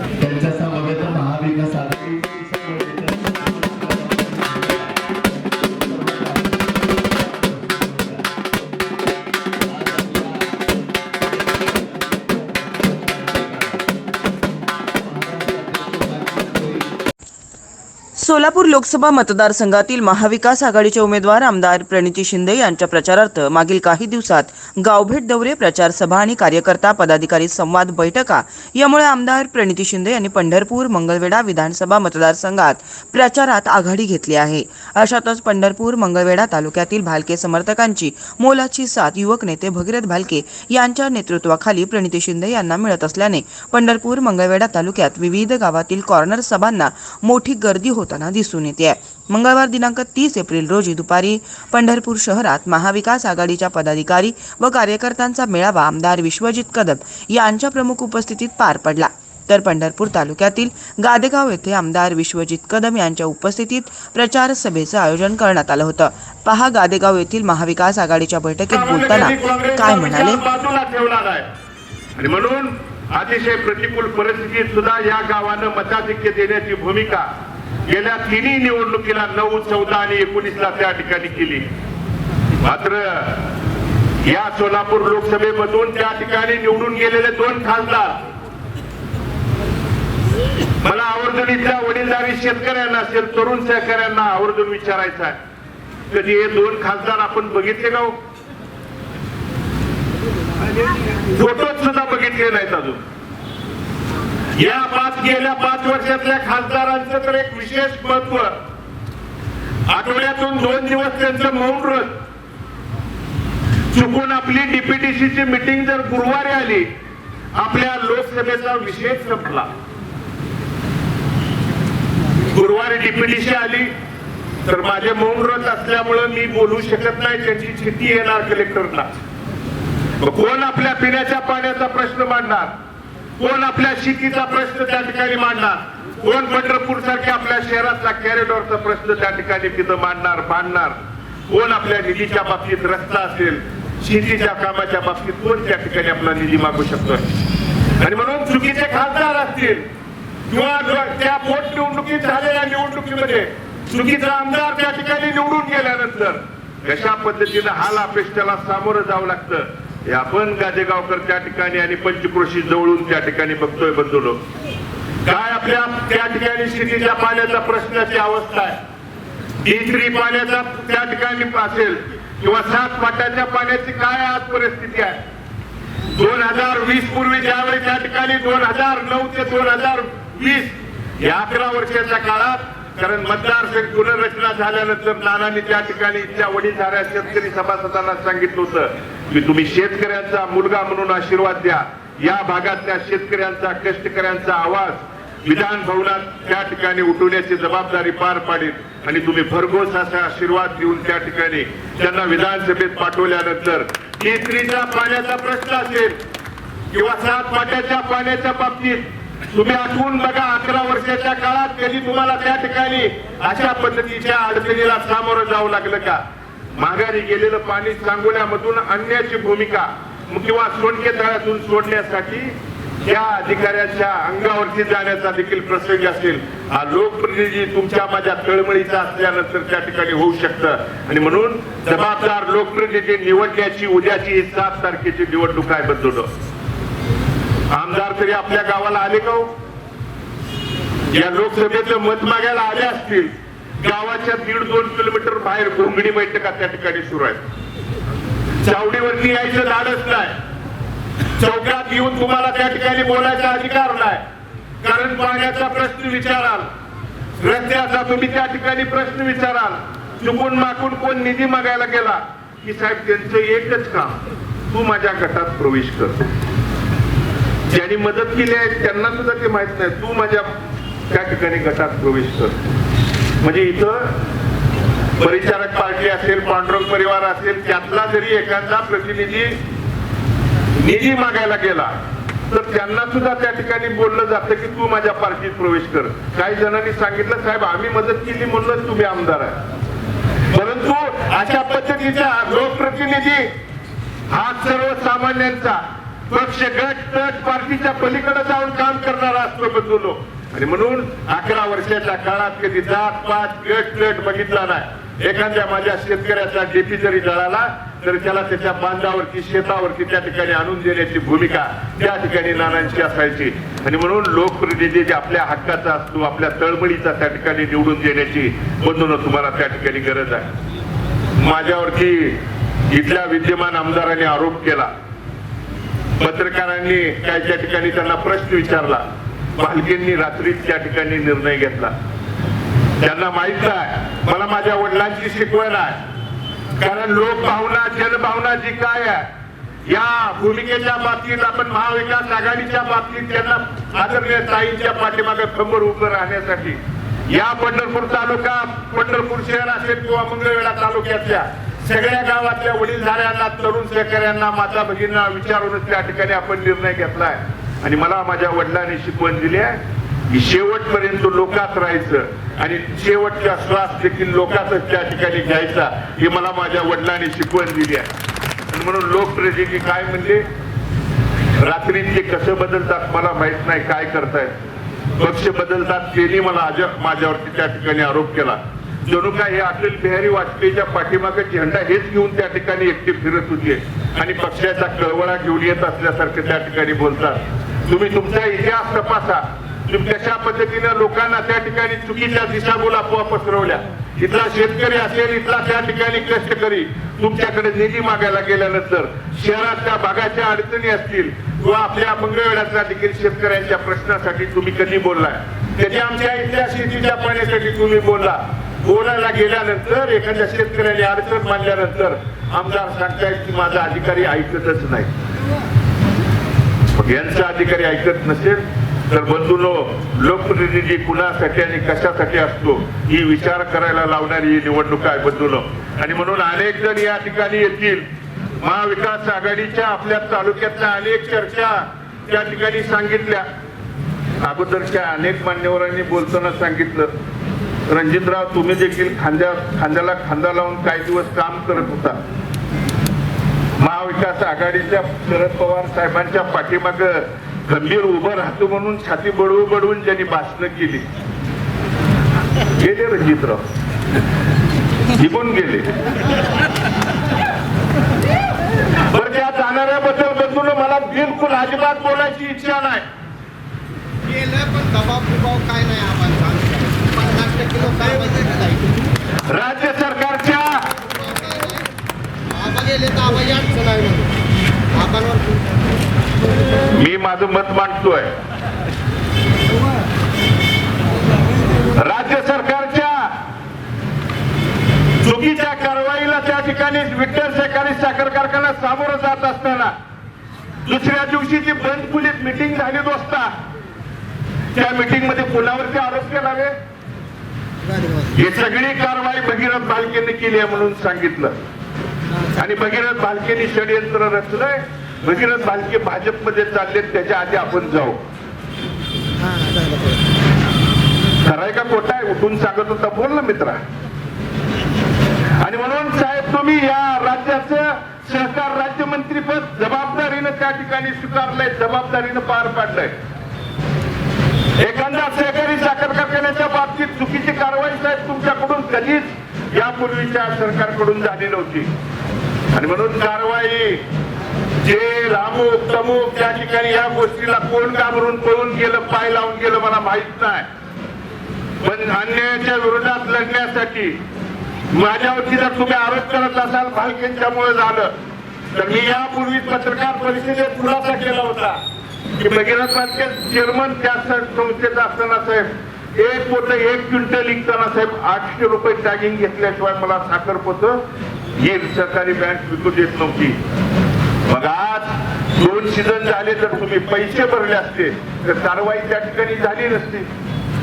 त्यांच्या समवेत महाविकास आघाडी सोलापूर लोकसभा मतदारसंघातील महाविकास आघाडीचे उमेदवार आमदार प्रणिती शिंदे यांच्या प्रचारार्थ मागील काही दिवसात गावभेट दौरे प्रचार सभा आणि कार्यकर्ता पदाधिकारी संवाद बैठका यामुळे आमदार प्रणिती शिंदे यांनी पंढरपूर मंगळवेढा विधानसभा मतदारसंघात प्रचारात आघाडी घेतली आहे. अशातच पंढरपूर मंगळवेढा तालुक्यातील भालके समर्थकांची मोलाची साथ युवक नेते भगीरथ भालके यांच्या नेतृत्वाखाली प्रणिती शिंदे यांना मिळत असल्याने पंढरपूर मंगळवेढा तालुक्यात विविध गावातील कॉर्नर सभांना मोठी गर्दी होताना दिसून येते. मंगळवार दिनांक तीस एप्रिल रोजी दुपारी पंढरपूर शहरात महाविकास आघाडीच्या पदाधिकारी व कार्यकर्त्यांचा मेळावा आमदार विश्वजित कदम यांच्या प्रमुख उपस्थितीत पार पडला. तर पंढरपूर तालुक्यातील गादेगाव येथे आमदार विश्वजित कदम यांच्या उपस्थितीत प्रचार सभेचं आयोजन करण्यात आलं होतं. पहा गादेगाव येथील महाविकास आघाडीच्या बैठकीत बोलताना काय म्हणाले? आणि म्हणून अतिशय प्रतिकूल परिस्थितीत सुद्धा या गावानं मताधिक्य देण्याची भूमिका गेल्या तिन्ही निवडणुकीला नऊ चौदा आणि एकोणीसला त्या ठिकाणी केली. मात्र या सोलापूर लोकसभेमधून त्या ठिकाणी निवडून गेलेले दोन खासदार. मला आवर्जून इथल्या वडीलधारी शेतकऱ्यांना असेल तरुण सहकाऱ्यांना आवर्जून विचारायचं आहे. कधी हे दोन खासदार आपण बघितले का हो? फोटोत सुद्धा बघितले नाहीत अजून. या पाच गेल्या पाच वर्षातल्या खासदारांचं तर एक विशेष महत्त्व. आठवड्यातून दोन दिवस त्यांचं मौन व्रत चुकून आपली डीपीटीसीची ची जर गुरुवारी आली आपल्या लोकसभेचा विषय संपला. गुरुवारी डीपीटीसी आली तर माझे मौन व्रत असल्यामुळं मी बोलू शकत नाही त्यांची चिठ्ठी येणार कलेक्टरला मग कोण आपल्या पिण्याच्या पाण्याचा प्रश्न मांडणार? कोण आपल्या शेतीचा प्रश्न त्या ठिकाणी मांडणार? कोण पंढरपूर सारख्या आपल्या शहरातला कॅरिडॉरचा प्रश्न त्या ठिकाणी तिथं मांडणार बांधणार? कोण आपल्या निधीच्या बाबतीत रस्ता असेल शेतीच्या कामाच्या बाबतीत कोण त्या ठिकाणी आपला निधी मागू शकतो आणि म्हणून चुकीचे खासदार असतील किंवा त्या पोटनिवडणुकीत झालेल्या निवडणुकीमध्ये चुकीचा आमदार त्या ठिकाणी निवडून गेल्यानंतर कशा पद्धतीनं हाल अपेष्टाला सामोरं जावं लागतं? हे आपण गाजेगावकर त्या ठिकाणी आणि पंचक्रोशी जवळून त्या ठिकाणी बघतोय बंधुलो काय आपल्या त्या ठिकाणी शेतीच्या पाण्याचा प्रश्नाची अवस्था आहे? डी पाण्याचा त्या ठिकाणी असेल किंवा सात पाट्याच्या पाण्याची काय आज परिस्थिती आहे? दोन हजार वीस पूर्वी ज्यावेळी त्या ठिकाणी दोन हजार नऊ ते दोन हजार वीस या अकरा वर्षाच्या काळात कारण मतदारसंघ पुनर्रचना झाल्यानंतर नानांनी त्या ठिकाणी इथल्या वडीलधाऱ्या शेतकरी सभासदांना सांगितलं होतं की तुम्ही शेतकऱ्यांचा मुलगा म्हणून आशीर्वाद द्या. या भागातल्या शेतकऱ्यांचा कष्टकऱ्यांचा आवाज विधान भवनात त्या ठिकाणी उठवण्याची जबाबदारी पार पाडील आणि तुम्ही भरघोस असा आशीर्वाद देऊन त्या ठिकाणी त्यांना विधानसभेत पाठवल्यानंतर केसरीच्या पाण्याचा प्रश्न असेल किंवा सात पाट्याच्या पाण्याच्या बाबतीत तुम्ही आठवून बघा अकरा वर्षाच्या काळात कधी तुम्हाला त्या ठिकाणी अशा पद्धतीच्या अडचणीला सामोरं जावं लागलं का? माघारी गेलेलं पाणी सांगोल्यामधून आणण्याची भूमिका किंवा सोनके तळ्यातून सोडण्यासाठी त्या अधिकाऱ्याच्या अंगावरती जाण्याचा देखील प्रसंग असेल. हा लोकप्रतिनिधी तुमच्या माझ्या तळमळीचा असल्यानंतर त्या ठिकाणी होऊ शकतं. आणि म्हणून जबाबदार लोकप्रतिनिधी निवडण्याची उद्याची सात तारखेची निवडणूक आहे बदलवलं आमदार तरी आपल्या गावाला आले का हो? या लोकसभेचं मत मागायला आले असतील. गावाच्या दीड दोन किलोमीटर बाहेर घोंगडी बैठका त्या ठिकाणी सुरू आहेत. चावडीवरती यायचं लाडच नाही. चौकात येऊन तुम्हाला त्या ठिकाणी बोलायचा अधिकार नाही. कारण पाण्याचा प्रश्न विचाराल. रस्त्याचा तुम्ही त्या ठिकाणी प्रश्न विचाराल. चुकून माकून कोण निधी मागायला गेला? की साहेब त्यांचं एकच काम तू माझ्या गटात प्रवेश कर. ज्यांनी मदत केली आहे त्यांना सुद्धा ते माहीत नाही. तू माझ्या त्या ठिकाणी गटात प्रवेश कर. म्हणजे इथं परिचारक पार्टी असेल पांडुरंग परिवार असेल त्यातला जरी एखादा प्रतिनिधी निधी मागायला गेला तर त्यांना सुद्धा त्या ठिकाणी बोललं जातं की तू माझ्या पार्टीत प्रवेश कर. काही जणांनी सांगितलं साहेब आम्ही मदत केली म्हणूनच तुम्ही आमदार आहे. परंतु अशा पद्धतीचा लोकप्रतिनिधी हा सर्वसामान्यांचा पक्ष गट तट पार्टीच्या पलीकडे जाऊन काम करणारा असतो बंधुलो आणि म्हणून अकरा वर्षाच्या काळात कधी जात पात गट गट बघितला नाही. एखाद्या माझ्या शेतकऱ्याचा डीपी जरी जळाला तर त्याला त्याच्या बांधावरती शेतावरती त्या ठिकाणी आणून देण्याची भूमिका त्या ठिकाणी नानांची असायची. आणि म्हणून लोकप्रतिनिधी जे आपल्या हक्काचा असतो आपल्या तळमळीचा त्या ठिकाणी निवडून देण्याची बंधून तुम्हाला त्या ठिकाणी गरज आहे. माझ्यावरती इथल्या विद्यमान आमदारांनी आरोप केला. पत्रकारांनी काय त्या ठिकाणी त्यांना प्रश्न विचारला. भालकेंनी रात्रीच त्या ठिकाणी निर्णय घेतला. त्यांना माहीत आहे मला माझ्या वडिलांची शिकवण आहे. कारण लोकभावना जनभावना जी काय आहे या भूमिकेच्या बाबतीत आपण महाविकास आघाडीच्या बाबतीत त्यांना आदरणीय ताईंच्या पाठीमागे खंबर उभं राहण्यासाठी या पंढरपूर तालुका पंढरपूर शहर असेल किंवा मंगळवेढा तालुक्यातल्या सगळ्या गावातल्या वडीलधाऱ्यांना तरुण शेतकऱ्यांना माता भगिनींना विचारूनच त्या ठिकाणी आपण निर्णय घेतलाय. आणि मला माझ्या वडिलांनी शिकवण दिली आहे की शेवटपर्यंत लोकात राहायचं आणि शेवटचा श्वास देखील लोकातच त्या ठिकाणी घ्यायचा हे मला माझ्या वडिलांनी शिकवण दिली आहे. आणि म्हणून लोकप्रतिनिधी काय म्हणले? रात्री ते कसं बदलतात मला माहीत नाही काय करतायत? पक्ष बदलतात त्यांनी मला माझ्यावरती त्या ठिकाणी आरोप केला. जणू काय हे अटल बिहारी वाजपेयीच्या पाठीमागे झेंडा हेच घेऊन त्या ठिकाणी एकटे फिरत होते. आणि पक्षाचा कळवळा घेऊन येत असल्यासारखे त्या ठिकाणी बोलतात. तुम्ही तुमचा इतिहास तपासा. कशा पद्धतीने लोकांना त्या ठिकाणी चुकीच्या दिशाभूल अफवा पसरवल्या. इथला शेतकरी असेल इथला त्या ठिकाणी कष्टकरी. तुमच्याकडे निधी मागायला गेल्यानंतर शहरातल्या भागाच्या अडचणी असतील किंवा आपल्या मंगळवेढ्यातल्या देखील शेतकऱ्यांच्या प्रश्नासाठी तुम्ही कधी बोललाय? त्याची आमच्या इथल्या शेतीच्या पाण्यासाठी तुम्ही बोलला? बोलायला गेल्यानंतर एखाद्या शेतकऱ्याने अडचण मानल्यानंतर आमदार सांगतायत की माझा अधिकारी ऐकतच नाही. यांचा अधिकारी ऐकत नसेल तर बंधूनो लोकप्रतिनिधी कुणासाठी आणि कशासाठी असतो ही विचार करायला लावणारी ही निवडणूक आहे बंधूनो. आणि म्हणून अनेक जण या ठिकाणी येतील. महाविकास आघाडीच्या आपल्या तालुक्यातल्या अनेक चर्चा त्या ठिकाणी सांगितल्या. अगोदरच्या अनेक मान्यवरांनी बोलताना सांगितलं. रणजितराव तुम्ही देखील खांद्या खांद्याला खांदा लावून काही दिवस काम करत होता. महाविकास आघाडीच्या शरद पवार साहेबांच्या पाठीमाग गंभीर उभं राहतो म्हणून छाती बडवू बडवून ज्यांनी भाषणं केली. गेले रणजितराव निघून गेले. बरं त्या जाणाऱ्याबद्दल बंधून मला बिलकुल अजिबात बोलायची इच्छा नाही. केलं पण दबाव बिबाव काय नाही आम्हाला. पन्नास टक्के लोक राज्य सरकारच्या आबा गेले तर आबाची अडचण आहे म्हणून. आबांवर मी माझं मत मांडतोय. राज्य सरकारच्या चुकीच्या कारवाईला त्या ठिकाणी विठ्ठल सहकारी साखर कारखाना सामोरं जात असताना दुसऱ्या दिवशी ती बंद पोलीस मिटिंग झाली दोस्ता त्या मिटिंगमध्ये कोणावरती आरोप केलावे? ही सगळी कारवाई भगीरथ बालकेने केली आहे म्हणून सांगितलं. आणि भगीरथ बालकेने षडयंत्र रचलंय. भगीरथ बालके भाजपमध्ये चालले त्याच्या आधी आपण जाऊ. खराय का खोटा आहे उठून सांगत होता बोल ना मित्रा. आणि म्हणून साहेब तुम्ही या राज्याचं सहकार राज्यमंत्रीपद जबाबदारीनं त्या ठिकाणी स्वीकारलंय जबाबदारीनं पार पाडलंय. एखादा सहकारी साखर कारखान्याच्या बाबतीत चुकीची कारवाई साहेब तुमच्याकडून कधीच यापूर्वीच्या सरकारकडून झाली नव्हती. आणि म्हणून कारवाई जे अमुक तमुक त्या ठिकाणी या गोष्टीला कोण घाबरून पळून गेलं पाय लावून गेलं मला माहीत नाही. पण अन्यायाच्या विरोधात लढण्यासाठी माझ्यावरती जर तुम्ही आरोप करत असाल भालकेंच्यामुळे झालं तर मी यापूर्वी पत्रकार परिषदेत खुलासा केला होता की भगीरथ भालके चेअरमन त्या संस्थेचा असताना साहेब एक पोत एक क्विंटल विकताना साहेब आठशे रुपये टॅगिंग घेतल्याशिवाय मला साखर पोत. ही सरकारी बँक विकू देत नव्हती. मग आज दोन सीझन झाले तर तुम्ही पैसे भरले असते. तर कारवाई त्या ठिकाणी झाली नसती.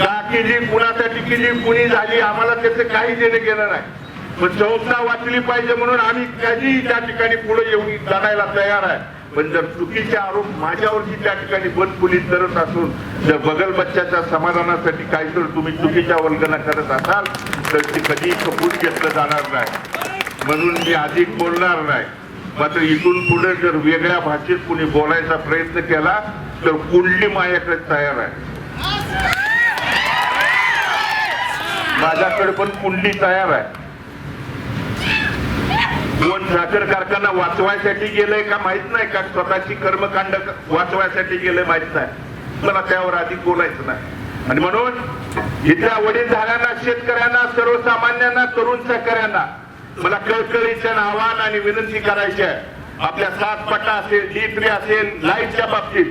का केली कुणासाठी केली कुणी झाली आम्हाला त्याचं काही देणं गेलं नाही. पण संस्था वाचली पाहिजे म्हणून आम्ही कधीही त्या ठिकाणी पुढे येऊन लढायला तयार आहे. पण जर चुकीचे आरोप माझ्यावरती त्या ठिकाणी बदपुलीत करत असून जर बगल बच्च्याच्या समाधानासाठी काही तुम्ही चुकीच्या वल्गना करत असाल तर ते कधीही कपूर घेतलं जाणार नाही. म्हणून मी अधिक बोलणार नाही. मात्र इथून पुढे जर वेगळ्या भाषेत कुणी बोलायचा प्रयत्न केला तर कुंडली माझ्याकडे तयार आहे. माझ्याकडे पण कुंडली तयार आहे. कोण साखर कारखाना वाचवायसाठी गेलंय का माहीत नाही का? स्वतःची कर्मकांड वाचवायसाठी गेलंय माहीत नाही. मला त्यावर अधिक बोलायचं नाही. आणि म्हणून इथल्या वडील झाल्यांना शेतकऱ्यांना सर्वसामान्यांना तरुण सहकाऱ्यांना मला कळकळीच्या आव्हान आणि विनंती करायची आहे. आपल्या सात पट्टा असेल डी थ्री असेल लाईटच्या बाबतीत.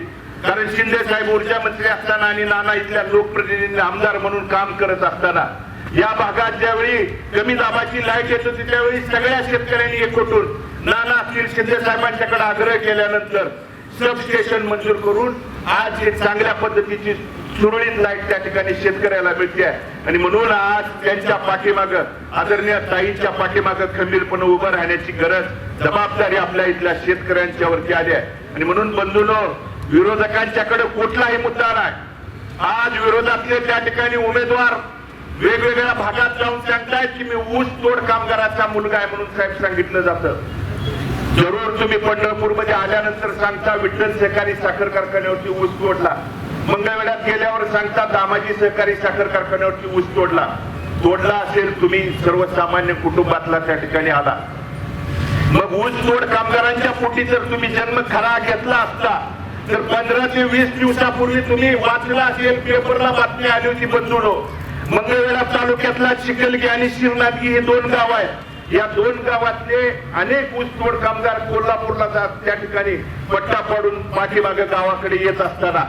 कारण शिंदे साहेब ऊर्जा मंत्री असताना आणि नाना इथल्या लोकप्रतिनिधी आमदार म्हणून काम करत असताना. या भागात ज्यावेळी कमी दाबाची लाइट येत होती त्यावेळी सगळ्या शेतकऱ्यांनी एकवटून नाना असतील शिंदे साहेबांच्याकडे आग्रह केल्यानंतर सबस्टेशन मंजूर करून आज हे चांगल्या पद्धतीची सुरळीत लाइट त्या ठिकाणी शेतकऱ्याला मिळते. आणि म्हणून आज त्यांच्या पाठीमाग आदरणीय ताईच्या पाठीमाग खंबीरपणे उभं राहण्याची गरज जबाबदारी आपल्या इथल्या शेतकऱ्यांच्या वरती आली आहे. आणि म्हणून बंधूनो विरोधकांच्याकडे कुठलाही मुद्दा नाही. आज विरोधातले त्या ठिकाणी उमेदवार वेगवेगळ्या भागात जाऊन सांगतायत की मी ऊस तोड कामगाराचा मुलगा आहे म्हणून साहेब सांगितलं जातं. जरूर तुम्ही पंढरपूरमध्ये आल्यानंतर सांगता विठ्ठल सहकारी साखर कारखान्यावरती ऊस तोडला. मंगळवेढ्यात गेल्यावर सांगता दामाजी सहकारी साखर कारखान्यावरती ऊस तोडला. तोडला असेल तुम्ही सर्वसामान्य कुटुंबातला त्या ठिकाणी आला. मग ऊस तोड कामगारांच्या पोटी जर तुम्ही जन्म खरा घेतला असता तर पंधरा ते वीस दिवसापूर्वी तुम्ही वाचला असेल पेपरला बातमी आली होती बंधुनो. मंगळवेढा तालुक्यातला चिखलगी आणि शिवनाथगी हे दोन गाव आहेत. या दोन गावातले अनेक ऊसतोड कामगार कोल्हापूरला जात त्या ठिकाणी पट्टा पाडून पाठीमागे गावाकडे येत असताना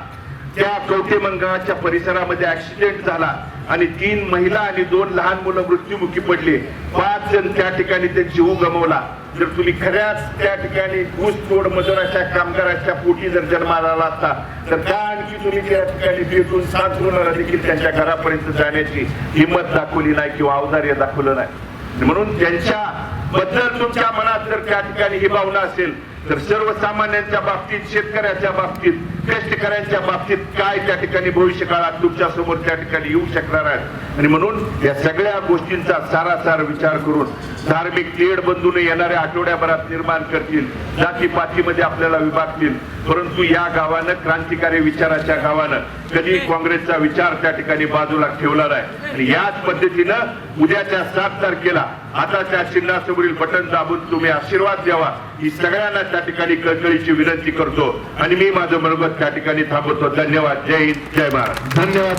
त्या कवठे मंगळाच्या परिसरामध्ये ऍक्सिडेंट झाला आणि तीन महिला आणि दोन लहान मुलं मृत्युमुखी पडली. पाच जण त्या ठिकाणी ते जीव गमवला. जर तुम्ही खऱ्याच त्या ठिकाणी घुसतोड मजुराच्या कामगाराच्या पोटी जर जन्माला आला असता तर त्या आणखी तुम्ही त्या ठिकाणी भेटून सात गुणाला देखील त्यांच्या घरापर्यंत जाण्याची हिंमत दाखवली नाही किंवा अवधार्य दाखवलं नाही. म्हणून त्यांच्या बद्दल तुमच्या मनात जर त्या ठिकाणी ही भावना असेल तर सर्वसामान्यांच्या बाबतीत शेतकऱ्याच्या बाबतीत कष्टकऱ्यांच्या बाबतीत काय त्या ठिकाणी भविष्य काळात तुमच्यासमोर त्या ठिकाणी येऊ शकणार आहेत? आणि म्हणून या सगळ्या गोष्टींचा सारासार विचार करून धार्मिक तेढ बंधून येणाऱ्या आठवड्याभरात निर्माण करतील जातीपातीमध्ये आपल्याला विभागतील. परंतु या गावानं क्रांतिकारी विचाराच्या गावानं कधी काँग्रेसचा विचार त्या ठिकाणी बाजूला ठेवला नाही. आणि याच पद्धतीनं उद्याच्या सात तारखेला आता त्या चिन्हासमोरील बटन दाबून तुम्ही आशीर्वाद द्यावा. ही सगळ्यांना त्या ठिकाणी कळकळीची विनंती करतो. आणि मी माझं मनोगत त्या ठिकाणी थांबवतो. धन्यवाद. जय हिंद. जय महाराज धन्यवाद.